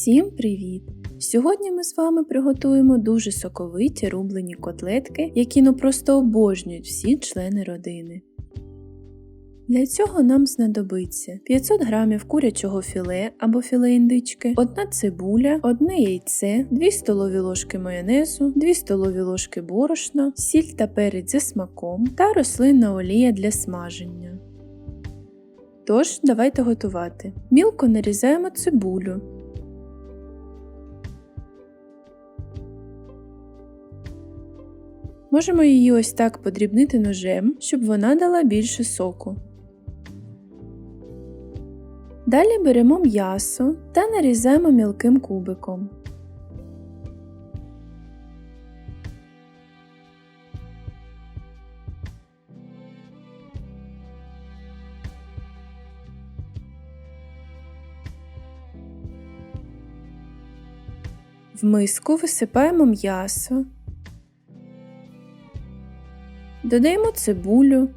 Всім привіт! Сьогодні ми з вами приготуємо дуже соковиті рублені котлетки, які ну просто обожнюють всі члени родини. Для цього нам знадобиться 500 г курячого філе або філе індички, 1 цибуля, 1 яйце, 2 столові ложки майонезу, 2 столові ложки борошна, сіль та перець за смаком та рослинна олія для смаження. Тож, давайте готувати. Мілко нарізаємо цибулю. Можемо її ось так подрібнити ножем, щоб вона дала більше соку. Далі беремо м'ясо та нарізаємо мілким кубиком. В миску висипаємо м'ясо, додаємо цибулю,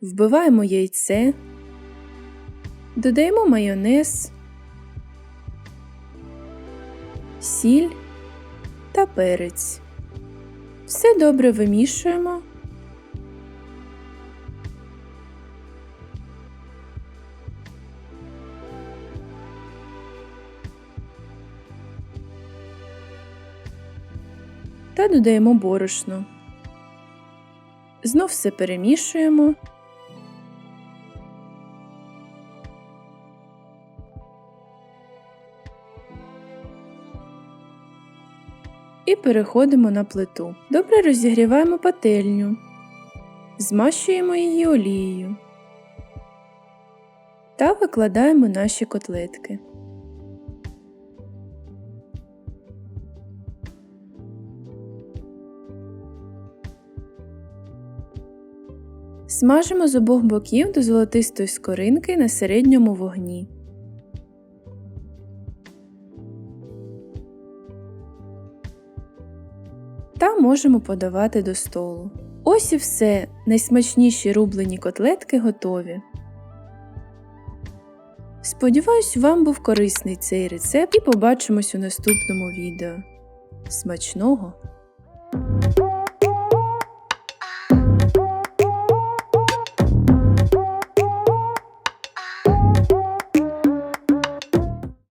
вбиваємо яйце, додаємо майонез, сіль та перець. Все добре вимішуємо. Та додаємо борошно. Знов все перемішуємо. І переходимо на плиту. Добре розігріваємо пательню, змащуємо її олією та викладаємо наші котлетки. Смажимо з обох боків до золотистої скоринки на середньому вогні. Та можемо подавати до столу. Ось і все. Найсмачніші рублені котлетки готові. Сподіваюсь, вам був корисний цей рецепт і побачимось у наступному відео. Смачного!